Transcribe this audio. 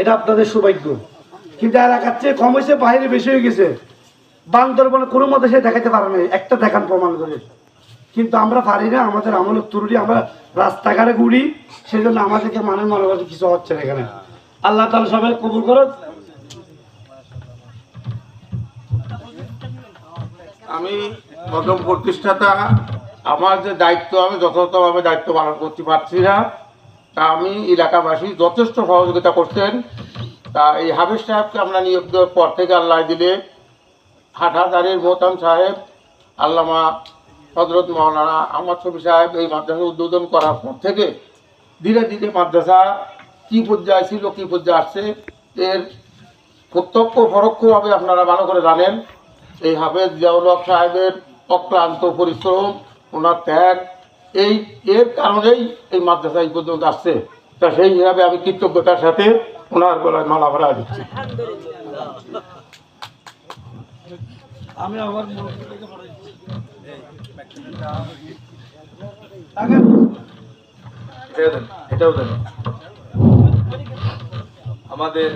এটা আপনাদের সৌভাগ্য। কিন্তু এলাকার চেয়ে কম হয়েছে, বাইরে বেশি হয়ে গেছে। বান্দরবনে কোনো মতে সে দেখাতে পারে না একটা দেখান প্রমাণ করে। কিন্তু আমরা পারি না, আমাদের আমলের ত্রুটি, আমরা রাস্তাঘাটে ঘুরি সেই জন্য আমাদেরকে মানুষ মনে করছে কিছু হচ্ছে না এখানে। আল্লাহ তালা সবাই কবুল করো আমি প্রথম প্রতিষ্ঠাতা, আমার যে দায়িত্ব, আমি যথাযথভাবে দায়িত্ব পালন করতে পারছি না। তা আমি এলাকাবাসী যথেষ্ট সহযোগিতা করছেন। তা এই হাফিজ সাহেবকে আমরা নিয়োগ দেওয়ার পর থেকে আল্লাহ দিলে হাটহাজারের মোহতাম সাহেব, আল্লামা হজরত মৌলানা আহমদ শফি সাহেব এই মাদ্রাসা উদ্বোধন করার পর থেকে ধীরে ধীরে মাদ্রাসা কী পর্যায়ে ছিল, কী পর্যায়ে আসছে, এর প্রত্যক্ষ পরোক্ষভাবে আপনারা ভালো করে জানেন। এই হাফেজ জিয়াউল সাহেবের অক্লান্ত পরিশ্রম, ওনার ত্যাগ এই এর কারণেই এই মাদ্রাসা এই পর্যন্ত আসছে। তা সেই হিসাবে আমি কৃতজ্ঞতার সাথে ওনার গলায় মালা ভরা দিচ্ছি। আমি এটাও এটাও দেন। আমাদের